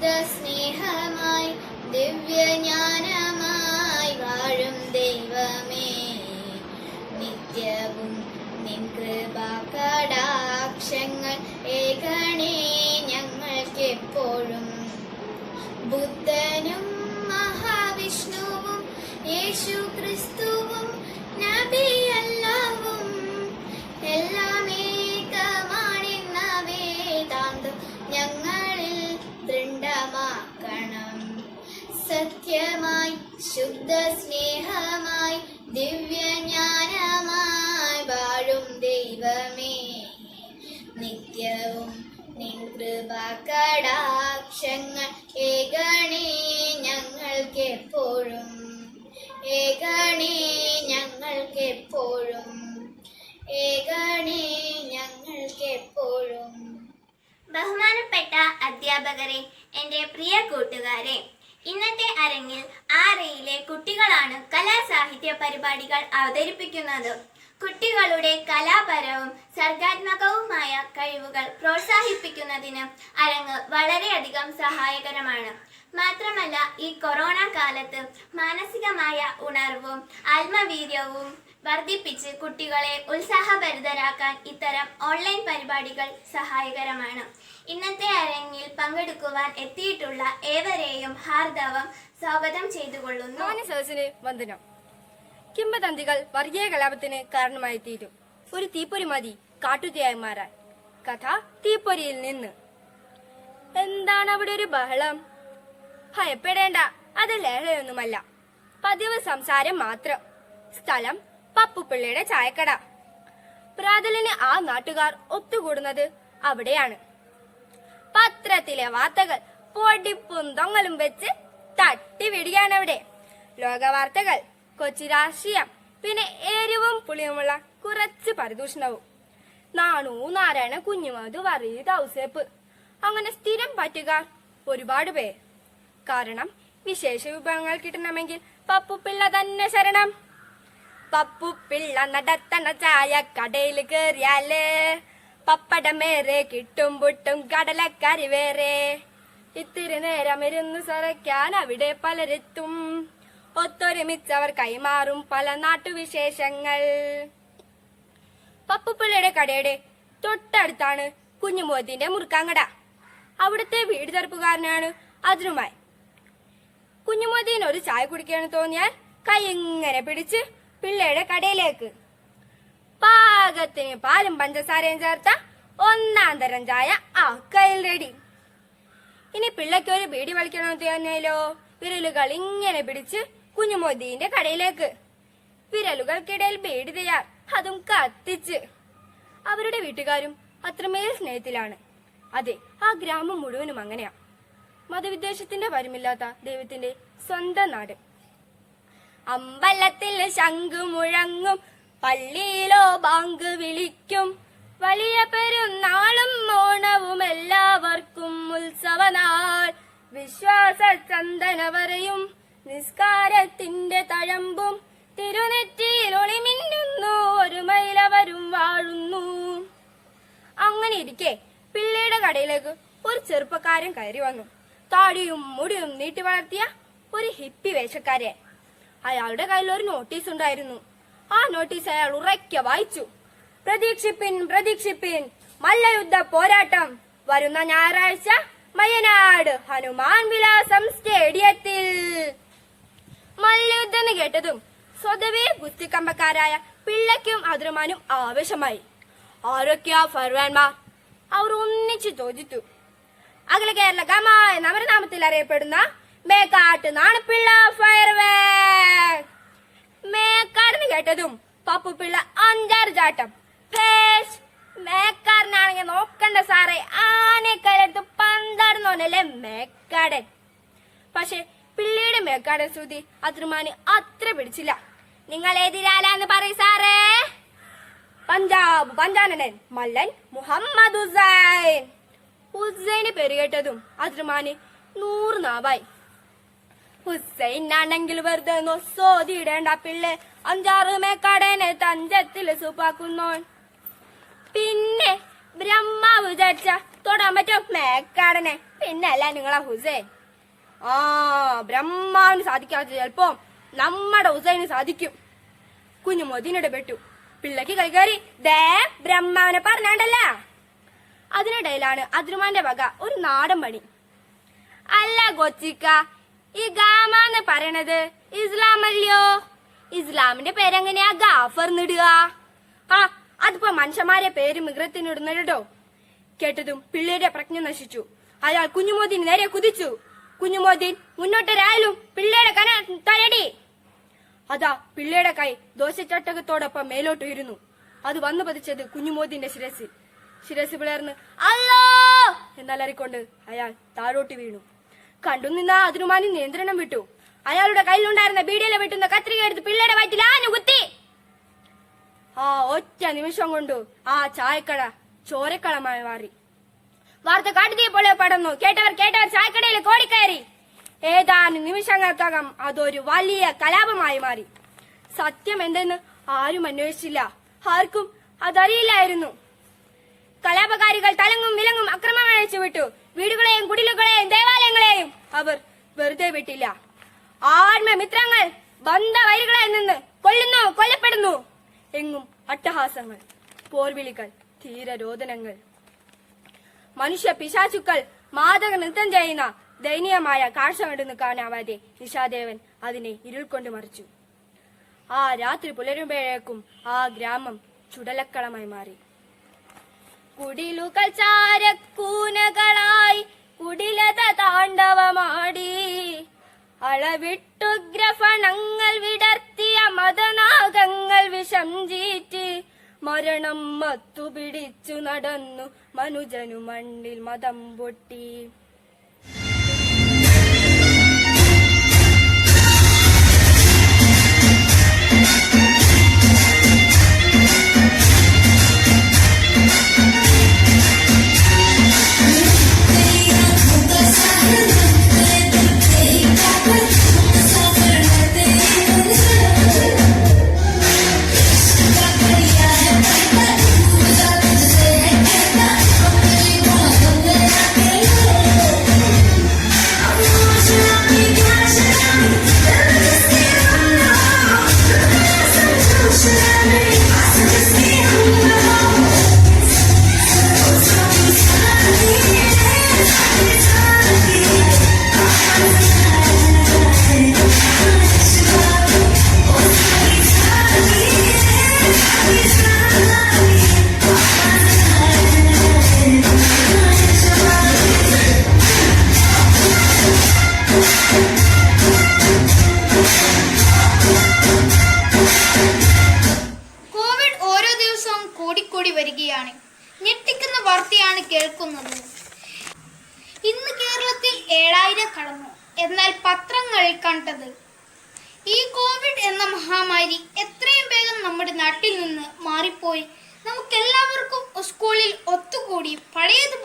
ശുദ്ധ സ്നേഹമായി ദിവ്യജ്ഞാനമായി വാഴും ദൈവമേ. നിത്യവും നിൻ കൃപാകടാക്ഷങ്ങൾ ഏകണേ ഞങ്ങൾക്കെപ്പോഴും സത്യമായി ശുദ്ധ സ്നേഹമായി ദിവ്യജ്ഞാനമായി വാഴും ദൈവമേ. നിത്യവും നിൻ കൃപാകടാക്ഷങ്ങൾ ഏകണേ ഞങ്ങൾക്കെപ്പോഴും. ഏകണേ ഞങ്ങൾക്കെപ്പോഴും. ഏകണേ ഞങ്ങൾക്കെപ്പോഴും. ബഹുമാനപ്പെട്ട അധ്യാപകരെ എന്റെ പ്രിയ കൂട്ടുകാരെ ഇന്നത്തെ അരങ്ങിൽ ആറയിലെ കുട്ടികളാണ് കലാസാഹിത്യ പരിപാടികൾ അവതരിപ്പിക്കുന്നത്. കുട്ടികളുടെ കലാപരവും സർഗാത്മകവുമായ കഴിവുകൾ പ്രോത്സാഹിപ്പിക്കുന്നതിന് അരങ്ങ് വളരെയധികം സഹായകരമാണ്. മാത്രമല്ല ഈ കൊറോണ കാലത്ത് മാനസികമായ ഉണർവും ആത്മവീര്യവും വർദ്ധിപ്പിച്ച് കുട്ടികളെ ഉത്സാഹഭരിതരാക്കാൻ ഇത്തരം ഓൺലൈൻ പരിപാടികൾ സഹായകരമാണ്. ഇന്നത്തെ അരങ്ങിൽ പങ്കെടുക്കുവാൻ എത്തിയിട്ടുള്ള ഏവരെയും ഹാർദവം സ്വാഗതം ചെയ്തുകൊള്ളുന്നു. മാന്യ സദസ്സിന് വന്ദനം. കിംബദന്തികൾ വർഗീയ കലാപത്തിന് കാരണമായി തീരും ഒരു തീപ്പൊരി മതി കാട്ടുതീയായി മാറാൻ കഥ തീപ്പൊരിയിൽ നിന്ന്. എന്താണ് അവിടെ ഒരു ബഹളം? ഭയപ്പെടേണ്ട അത് ലഹളയൊന്നുമല്ല. പതിവ് സംസാരം മാത്രം. സ്ഥലം പപ്പുപിള്ളയുടെ ചായക്കട. പ്രാതലിന് ആ നാട്ടുകാർ ഒത്തുകൂടുന്നത് അവിടെയാണ്. പത്രത്തിലെ വാർത്തകൾ പൊടിപ്പും തൊങ്ങലും വെച്ച് തട്ടി അവിടെ. ലോക വാർത്തകൾ കൊച്ചി രാഷ്ട്രീയം പിന്നെ എരിവും പുളിയുമുള്ള കുറച്ച് പരിദൂഷണവും. നാണു നാരായണ കുഞ്ഞുമത് വറീത് ഔസേപ്പ്. അങ്ങനെ സ്ഥിരം പറ്റുക ഒരുപാട് പേർ. കാരണം വിശേഷ വിഭവങ്ങൾ കിട്ടണമെങ്കിൽ പപ്പുപിള്ള തന്നെ ശരണം. പപ്പുപിള്ള നടത്തണ ചായ കടയിൽ കേറിയാൽ. പപ്പടമേറെ കിട്ടും പുട്ടും കടലക്കറി വേറെ. ഇത്തിരി നേരം ഇരുന്ന് സറയ്ക്കാൻ അവിടെ പലരെത്തും. ഒത്തൊരുമിച്ചവർ കൈമാറും പല നാട്ടുവിശേഷങ്ങൾ. പപ്പുപിള്ളയുടെ കടയുടെ തൊട്ടടുത്താണ് കുഞ്ഞുമോത്തിന്റെ മുറുക്കാങ്കട അവിടുത്തെ വീട് തെറുപ്പുകാരനാണ് അതിനുമായി കുഞ്ഞുമോദീന് ഒരു ചായ കുടിക്കാൻ തോന്നിയാൽ കൈ എങ്ങനെ പിടിച്ച് പിള്ളയുടെ കടയിലേക്ക് പാകത്തിന് പാലും പഞ്ചസാരയും ചേർത്ത ഒന്നാം തരം ചായ ആ കയ്യിൽ റെഡി ഇനി പിള്ളയ്ക്ക് ഒരു ബീഡി വലിക്കണമെന്ന് തോന്നിയല്ലോ വിരലുകൾ ഇങ്ങനെ പിടിച്ച് കുഞ്ഞുമോദീന്റെ കടയിലേക്ക്. വിരലുകൾക്കിടയിൽ ബീഡി തയ്യാർ. അതും കത്തിച്ച്. അവരുടെ വീട്ടുകാരും അത്രമേൽ സ്നേഹത്തിലാണ്. അതെ ആ ഗ്രാമം മുഴുവനും അങ്ങനെയാ. മതവിദ്വേഷത്തിന്റെ വരുമില്ലാത്ത ദൈവത്തിന്റെ സ്വന്തം നാട്. അമ്പലത്തിൽ ശംഖു മുഴങ്ങും പള്ളിയിലോ ബാങ്ക് വിളിക്കും. വലിയ പെരുന്നാളും ഓണവും എല്ലാവർക്കും ഉത്സവനാൾ. വിശ്വാസ ചന്ദന വരയും നിസ്കാരത്തിന്റെ തഴമ്പും തിരുനെറ്റിയിൽ ഒളിമിന്നുന്നു ഒരു മൈലവരും വാഴുന്നു. അങ്ങനെ ഇരിക്കെ പിള്ളയുടെ കടയിലേക്ക് ഒരു ചെറുപ്പക്കാരൻ കയറി വന്നു. താടിയും മുടിയും നീട്ടി വളർത്തിയ ഒരു ഹിപ്പി വേഷക്കാരൻ. അയാളുടെ കയ്യിൽ ഒരു നോട്ടീസ് ഉണ്ടായിരുന്നു. ആ നോട്ടീസ് അയാൾ ഉറക്കെ വായിച്ചു. പ്രതീക്ഷിപ്പിൻ പ്രതീക്ഷിപ്പിൻ മല്ലയുദ്ധ പോരാട്ടം. വരുന്ന ഞായറാഴ്ച മയനാട് ഹനുമാൻ വിലാസം സ്റ്റേഡിയത്തിൽ. മല്ലയുദ്ധം എന്ന് കേട്ടതും സ്വതവേ ഗുസ്തിക്കമ്പക്കാരായ പിള്ളയ്ക്കും അതിരുമാനും ആവേശമായി. ആരൊക്കെയാ ഫർവാൻമാർ? അവർ ഒന്നിച്ചു ചോദിച്ചു. അഖില കേരള ഗമ എന്ന അമരനാമത്തിൽ അറിയപ്പെടുന്ന മേക്കാട്ട് നാണപ്പിള്ള ഫയർവേ മേക്കാടെന്ന് കേട്ടതും പപ്പു പിള്ള അഞ്ചാറ് ചാട്ടം. ഫേസ് മേക്കാരനാണെങ്കിൽ നോക്കണ്ട സാറേ. ആനക്കരത്ത് പന്താടുന്നോനല്ലേ മേക്കാടൻ. പക്ഷെ പിള്ളിയുടെ മേക്കാടൻ ശ്രുതി അതിർമാന് അത്ര പിടിച്ചില്ല. നിങ്ങൾ എതിരാലാന്ന് പറയും സാറേ. പഞ്ചാബ് പഞ്ചാനനൻ മല്ലൻ മുഹമ്മദ് ഹുസൈൻ. ഹുസൈന് പേര് കേട്ടതും അതിർമാന് നൂറ് നാവായി. ഹുസൈൻ ആണെങ്കിൽ വെറുതെ നൊസ്സോതിടേണ്ട പിള്ള. അഞ്ചാറ് മേക്കാടനെ തഞ്ചത്തിൽ സൂപ്പാക്കുന്നോൻ. പിന്നെ ബ്രഹ്മാവ് വിചാരിച്ച തൊടാൻ പറ്റും മേക്കാടനെ. പിന്നല്ല നിങ്ങളാ ഹുസൈൻ. ആ ബ്രഹ്മാവിന് സാധിക്കാത്ത ചിലപ്പോ നമ്മുടെ ഹുസൈന് സാധിക്കും. കുഞ്ഞു മൊതിനിടെ പെട്ടു. പിള്ളക്ക് കൈകാരി ദേ ബ്രഹ്മാവിനെ പറഞ്ഞാണ്ടല്ല. അതിനിടയിലാണ് അതിരുമാന്റെ വക ഒരു നാടൻ പണി. അല്ല കൊച്ചിക്ക ഈ ഗാമ എന്ന് പറയണത് ഇസ്ലാം അല്ലയോ ഇസ്ലാമിന്റെ പേരെങ്ങനെയാ ഗാഫർ നിടുക ആ അതിപ്പോ മനുഷ്യന്മാരെ പേര് മിഗ്രത്തിനിടുന്നല്ലോ കേട്ടതും പിള്ളേരുടെ പ്രജ്ഞ നശിച്ചു. അയാൾ കുഞ്ഞുമോദിന് നേരെ കുതിച്ചു. കുഞ്ഞുമോദിൻ മുന്നോട്ടൊരായാലും പിള്ളേടെ കന തരടി. അതാ പിള്ളേടെ കൈ ദോശച്ചട്ടകത്തോടൊപ്പം മേലോട്ട് ഇരുന്നു അത് വന്നു പതിച്ചത് കുഞ്ഞുമോദിന്റെ ശിരസിൽ. ശിരസ് പിളർന്ന് അല്ലോ എന്നലറിക്കൊണ്ട് അയാൾ താഴോട്ട് വീണു. കണ്ടു നിന്ന അതിനുമാനി നിയന്ത്രണം വിട്ടു. അയാളുടെ കയ്യിലുണ്ടായിരുന്ന ബീഡിയിലെ വെട്ടുന്ന കത്രിക എടുത്ത് പിള്ളയുടെ വയറ്റിൽ ആഞ്ഞു കുത്തി. ആ ഒറ്റ നിമിഷം കൊണ്ടു ആ ചായക്കട ചോരക്കളമായി മാറി. വാർത്ത കാട്ടുതീ പോലെ പടന്നു. കേട്ടവർ കേട്ടവർ ചായക്കടയിൽ കോടിക്കയറി. ഏതാനും നിമിഷങ്ങൾക്കകം അതൊരു വലിയ കലാപമായി മാറി. സത്യം എന്തെന്ന് ആരും അന്വേഷിച്ചില്ല. ആർക്കും അതറിയില്ലായിരുന്നു. കലാപകാരികൾ തലങ്ങും വിലങ്ങും അക്രമം അഴിച്ചു വിട്ടു വീടുകളെയും കുടിലുകളെയും ദേവാലയങ്ങളെയും അവർ വെറുതെ വിട്ടില്ല. ആത്മമിത്രങ്ങൾ ബന്ധവൈരികളിൽ നിന്ന് കൊല്ലുന്നു കൊല്ലപ്പെടുന്നു. എങ്ങും അട്ടഹാസങ്ങൾ പോർവിളികൾ ധീരരോദനങ്ങൾ. മനുഷ്യ പിശാചുക്കൾ മാതക നൃത്തം ചെയ്യുന്ന ദയനീയമായ കാഴ്ച കണ്ടു നിൽക്കാനാവാതെ നിഷാദേവൻ അതിനെ ഇരുൾ കൊണ്ട് മറിച്ചു. ആ രാത്രി പുലരുമ്പോഴേക്കും ആ ഗ്രാമം ചുടലക്കളമായി മാറി. കുടിലുകൾ ചാരക്കൂനകളായി കുടിലത താണ്ഡവമാടി. അളവിട്ടുഗ്രഫണങ്ങൾ വിടർത്തിയ മതനാഗങ്ങൾ വിഷം ചീറ്റി. മരണം മത്തു പിടിച്ചു നടന്നു മനുജനു മണ്ണിൽ മതം പൊട്ടി.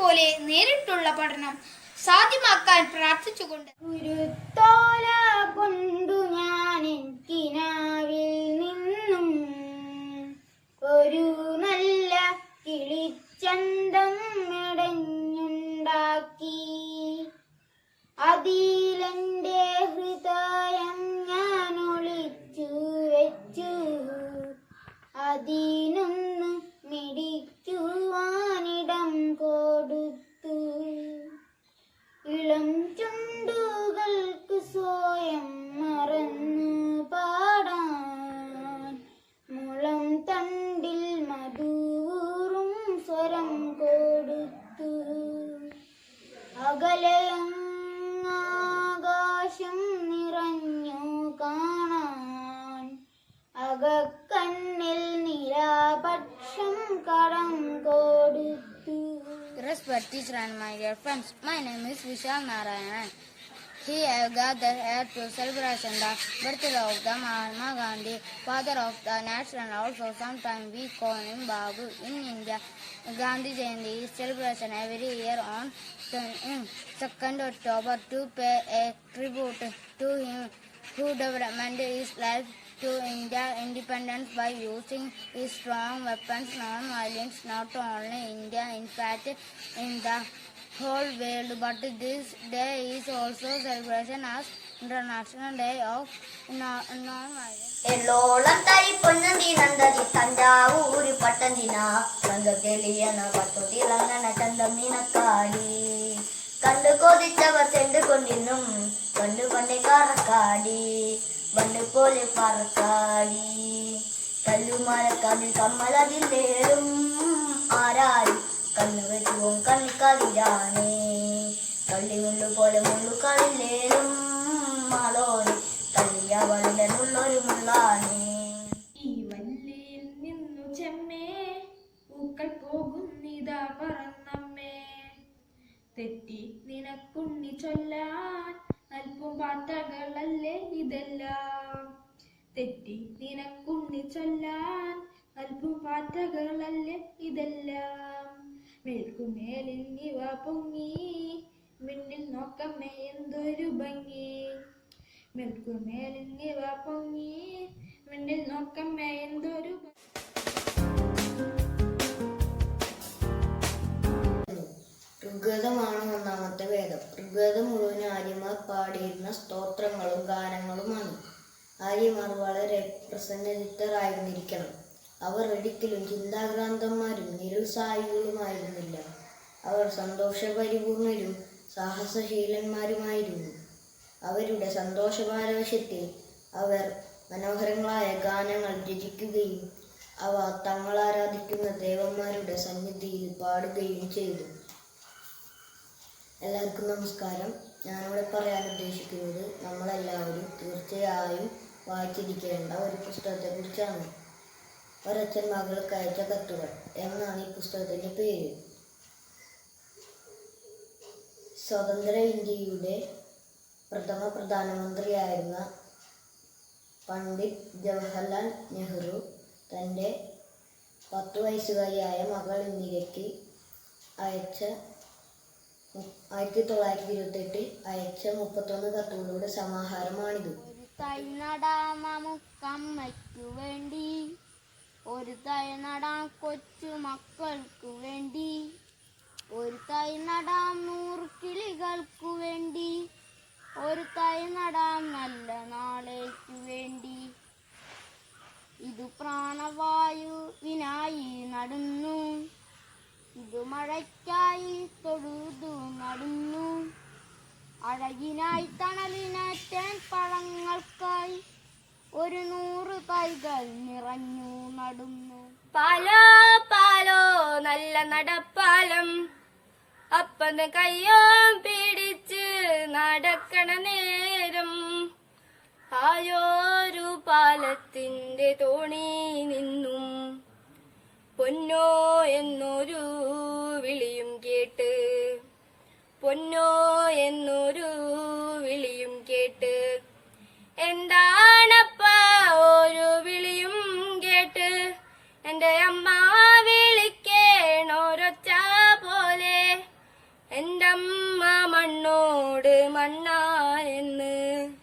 പഴയതുപോലെ നേരിട്ടുള്ള പഠനം സാധ്യമാക്കാൻ പ്രാർത്ഥിച്ചുകൊണ്ട്. ഗുരുത്തോല കൊണ്ടു ഞാൻ കിനാവിൽ നിന്നും ഒരു നല്ല കിളിച്ചന്തം മെടഞ്ഞുണ്ടാക്കി അതിലെന്റെ ഹൃദയം ഞാൻ ഒളിച്ചു വെച്ചു. അതിനൊന്ന് മിടിക്കുവാനിടം കൊടുത്തു ഇളം ചുണ്ടുകൾക്ക് സ്വയം മറന്നു Respect teacher and my dear friends, my name is Vishal Narayanan. Here I gathered here to celebration the birthday of the Mahatma Gandhi, father of the nation and also sometimes we call him Babu. In India, Gandhi Jayanti is celebration every year on 2nd October to pay a tribute to him who development his life to India independence by using strong weapons, non-violence, not only India, in fact, in the whole world. But this day is also celebration as International Day of Non-Violence. എല്ലോളം തരി പൊന്നന്തി നന്ദതി തഞ്ചാവൂര് പട്ടന്തിന തങ്കത്തെളിയന പത്തു തിളങ്ങണ ചന്തം നിനക്കാടി കണ്ടു കൊതിച്ചവർ ചെണ്ടു കൊണ്ടിന്നും കണ്ടു കൊണ്ടേ കറക്കാടി വണ്ട് പോലെ പറക്കാടി കല്ലുമരക്കാതിൽ കമ്മലതില്ലേറും. ആരാരും കണ്ണു വെച്ചുവും കണ്ണിക്കതിരാണേ കള്ളിമുള്ളു പോലെ മുള്ളുകളില്ലേറും മാളോനെ കല്ലിയവളുടെ നുള്ളൊരു മുള്ളാണേ. ഈ വല്ലിയിൽ നിന്നു ചെമ്മേ പൂക്കൾ പോകുന്നിതാ പറന്നമ്മേ. തെറ്റി നിനക്കുണ്ണി ചൊല്ലാൻ അല്പം പാട്ടകളല്ലേ ഇതെല്ലാം? തെറ്റി നിനക്കുണ്ണി ചൊല്ലാൻ അല്പം പാട്ടകളല്ലേ ഇതെല്ലാം? മേൽക്കുമേലിൽ നിവ പൊങ്ങി മിന്നിൽ നോക്കമ്മേ എന്തൊരു ഭംഗി. മേൽക്കുമേലിൽ നിവ പൊങ്ങി മിന്നിൽ നോക്കമ്മേ എന്തൊരു ഋഗ്വേദമാണ് ഒന്നാമത്തെ വേദം. ഋഗ്വേദം മുഴുവൻ ആര്യമാർ പാടിയിരുന്ന സ്തോത്രങ്ങളും ഗാനങ്ങളുമാണ്. ആര്യമാർ വളരെ പ്രസന്നചിത്തരായിരുന്നിരിക്കണം അവർ ഒരിക്കലും ചിന്താക്രാന്തന്മാരും നിരുത്സാഹികളുമായിരുന്നില്ല. അവർ സന്തോഷപരിപൂർണരും സാഹസശീലന്മാരുമായിരുന്നു. അവരുടെ സന്തോഷപാരവശ്യത്തിൽ അവർ മനോഹരങ്ങളായ ഗാനങ്ങൾ രചിക്കുകയും അവ തങ്ങളാരാധിക്കുന്ന ദേവന്മാരുടെ സന്നിധിയിൽ പാടുകയും ചെയ്തു. എല്ലാവർക്കും നമസ്കാരം. ഞാനിവിടെ പറയാൻ ഉദ്ദേശിക്കുന്നത് നമ്മളെല്ലാവരും തീർച്ചയായും വായിച്ചിരിക്കേണ്ട ഒരു പുസ്തകത്തെക്കുറിച്ചാണ്. ഒരച്ഛൻ മകൾക്ക് അയച്ച കത്തുകൾ എന്നാണ് ഈ പുസ്തകത്തിന്റെ പേര്. സ്വതന്ത്ര ഇന്ത്യയുടെ പ്രഥമ പ്രധാനമന്ത്രിയായിരുന്ന പണ്ഡിറ്റ് ജവഹർലാൽ നെഹ്റു തന്റെ പത്തു വയസ്സുകാരിയായ മകൾ ഇന്ദിരയ്ക്ക് അയച്ച ആയിരത്തി തൊള്ളായിരത്തി ഇരുപത്തെട്ടിൽ അയച്ച മുപ്പത്തൊന്ന് കത്തുകളുടെ സമാഹാരമാണിത്. വേണ്ടി. ഒരു തൈ നടാം കൊച്ചു മക്കൾക്കു വേണ്ടി. ഒരു തൈ നടാം നൂറ് കിളികൾക്കു വേണ്ടി. ഒരു തൈ നടാം നല്ല നാളേക്കു വേണ്ടി. ഇതു പ്രാണവായുവിനായി നടുന്നു. ഇതു മഴയ്ക്കായി തൊഴുതു നടന്നു. അഴകിനായി തണലിനാറ്റാൻ പഴങ്ങൾക്കായി ഒരു നൂറ് തൈകൾ നിറഞ്ഞു നടന്നു. പാലോ പാലോ നല്ല നടപ്പാലം. അപ്പന് കയ്യോ പിടിച്ച് നടക്കണ നേരം. ആയോരു പാലത്തിന്റെ തോണി നിന്നും. പൊന്നോ എന്നൊരു വിളിയും കേട്ട്. പൊന്നോ എന്നൊരു വിളിയും കേട്ട്. എന്താണപ്പ ഒരു വിളിയും കേട്ട്? എന്റെ അമ്മ വിളിക്കേണോരൊച്ച പോലെ. എന്റെ അമ്മ മണ്ണോട് മണ്ണാ എന്ന്.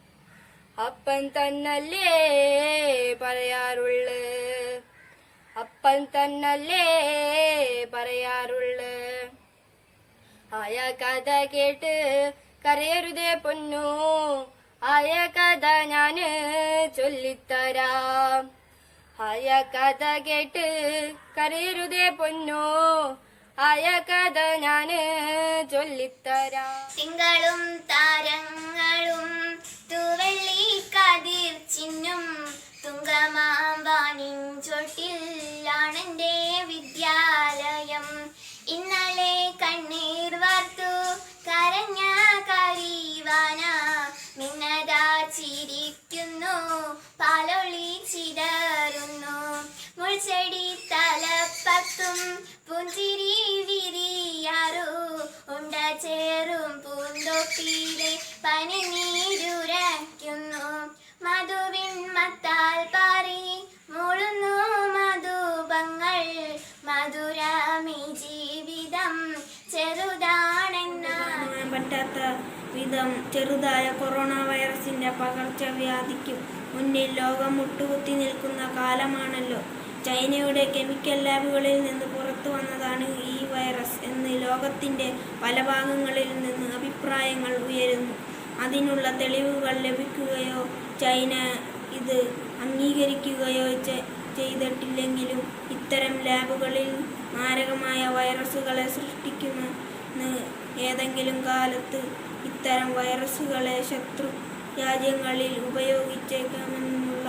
അപ്പൻ തന്നല്ലേ പറയാറുള്ളു അപ്പൻ തന്നല്ലേ പറയാറുള്ളു. ആയ കഥ കേട്ട് കരയരുതേ പൊന്നു. ആയ കഥ ഞാൻ ചൊല്ലിത്തരാം. ആയ കഥ കേട്ട് കരയരുതേ പൊന്നു. ആയ കഥ ഞാൻ ചൊല്ലിത്തരാം. തിങ്കളും താരങ്ങളും ജീവിതം പറ്റാത്ത വിധം ചെറുതായ കൊറോണ വൈറസിന്റെ പകർച്ചവ്യാധിക്കും മുന്നിൽ ലോകം മുട്ടുകുത്തി നിൽക്കുന്ന കാലമാണല്ലോ. ചൈനയുടെ കെമിക്കൽ ലാബുകളിൽ നിന്ന് പുറത്തു വന്നതാണ് ഈ വൈറസ് എന്ന് ലോകത്തിന്റെ പല ഭാഗങ്ങളിൽ നിന്ന് അഭിപ്രായങ്ങൾ ഉയരുന്നു. അതിനുള്ള തെളിവുകൾ ലഭിക്കുകയോ ചൈന ഇത് അംഗീകരിക്കുകയോ ചെയ്തിട്ടില്ലെങ്കിലും ഇത്തരം ലാബുകളിൽ മാരകമായ വൈറസുകളെ സൃഷ്ടിക്കുമെന്ന് ഏതെങ്കിലും കാലത്ത് ഇത്തരം വൈറസുകളെ ശത്രു രാജ്യങ്ങളിൽ ഉപയോഗിച്ചേക്കാമെന്നുള്ള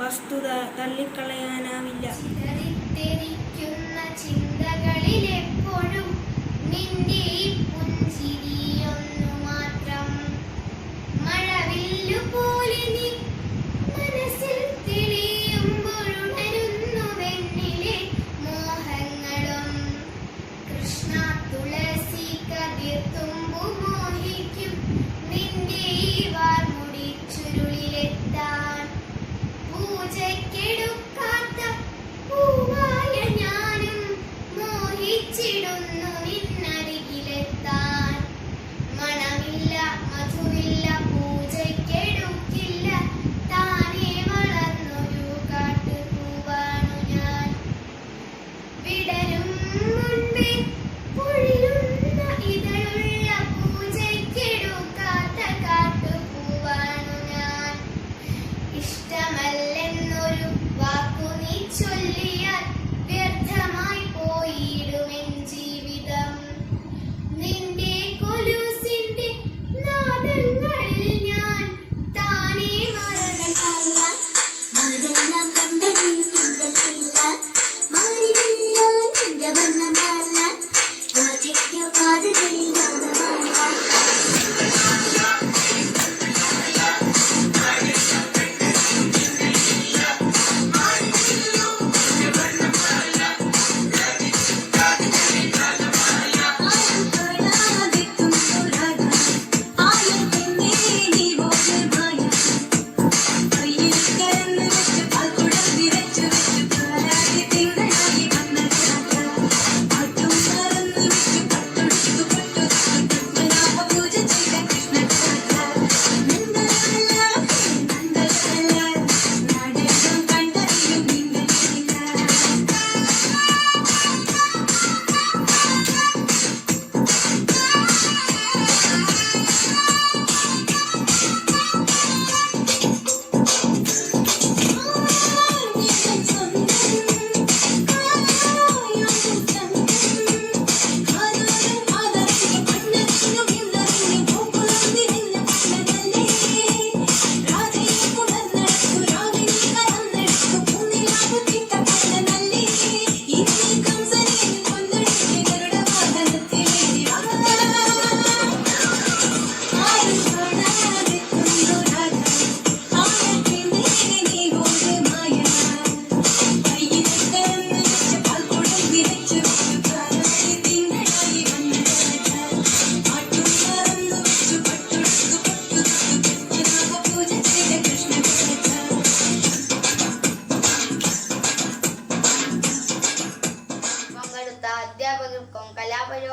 വസ്തുത തള്ളിക്കളയാനാവില്ല. ചിതറിത്തെറിക്കുന്ന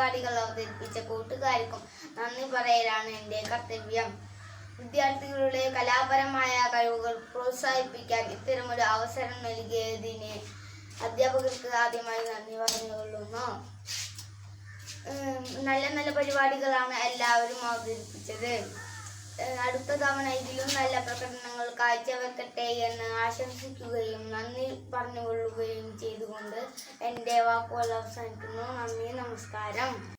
കലാപരിപാടികൾ അവതരിപ്പിച്ച കൂട്ടുകാർക്കും നന്ദി പറയലാണ് എന്റെ കർത്തവ്യം. വിദ്യാർത്ഥികളുടെ കലാപരമായ കഴിവുകൾ പ്രോത്സാഹിപ്പിക്കാൻ ഇത്തരമൊരു അവസരം നൽകിയതിന് അധ്യാപകർക്ക് ആദ്യമായി നന്ദി പറഞ്ഞുകൊള്ളുന്നു. നല്ല നല്ല പരിപാടികളാണ് എല്ലാവരും അവതരിപ്പിച്ചത്. അടുത്ത തവണ ഇതിലും നല്ല പ്രകടനങ്ങൾ കാഴ്ചവെക്കട്ടെ എന്ന് ആശംസിക്കുകയും നന്ദി പറഞ്ഞുകൊള്ളുകയും ചെയ്തുകൊണ്ട് എന്റെ വാക്കുകൾ അവസാനിക്കുന്നു. നന്ദി നമസ്കാരം.